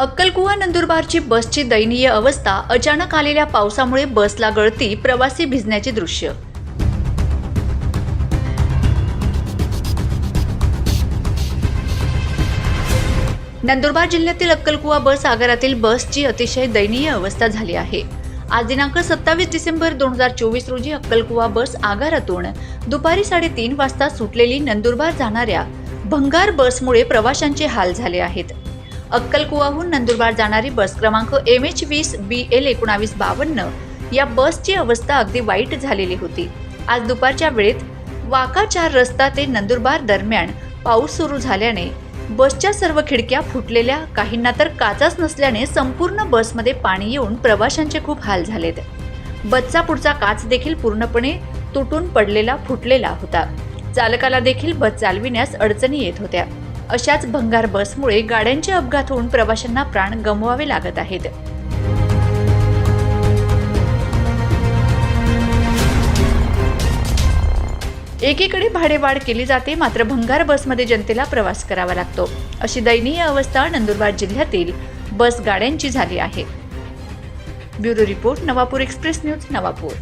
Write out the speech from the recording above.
अक्कलकुवा नंदुरबारची बसची दयनीय अवस्था अचानक आलेल्या पावसामुळे बसला गळती प्रवासी भिजण्याचे दृश्य. नंदुरबार जिल्ह्यातील अक्कलकुवा बस आगारातील बसची अतिशय दयनीय अवस्था झाली आहे. आज दिनांक सत्तावीस डिसेंबर दोन हजार चोवीस रोजी अक्कलकुवा बस आगारातून दुपारी साडेतीन वाजता सुटलेली नंदुरबार जाणाऱ्या भंगार बसमुळे प्रवाशांचे हाल झाले आहेत. अक्कलकुवाहून नंदुरबार जाणारी बस क्रमांक एम एच वीस बी एल एकोणावीस बावन्न या बसची अवस्था अगदी वाईट झालेली होती. आज दुपारच्या वेळेत वाका चार रस्ता ते नंदुरबार दरम्यान पाऊस सुरू झाल्याने बसच्या सर्व खिडक्या फुटलेल्या काहींना तर काचाच नसल्याने संपूर्ण बसमध्ये पाणी येऊन प्रवाशांचे खूप हाल झालेत. बसचा पुढचा काच देखील पूर्णपणे तुटून पडलेला फुटलेला होता. चालकाला देखील बस चालविण्यास अडचणी येत होत्या. अशाच भंगार बसमुळे गाड्यांचे अपघात होऊन प्रवाशांना प्राण गमवावे लागत आहेत. एकीकडे भाडेवाढ केली जाते मात्र भंगार बसमध्ये जनतेला प्रवास करावा लागतो. अशी दयनीय अवस्था नंदुरबार जिल्ह्यातील बस गाड्यांची झाली आहे. Bureau report Navapur express news Navapur.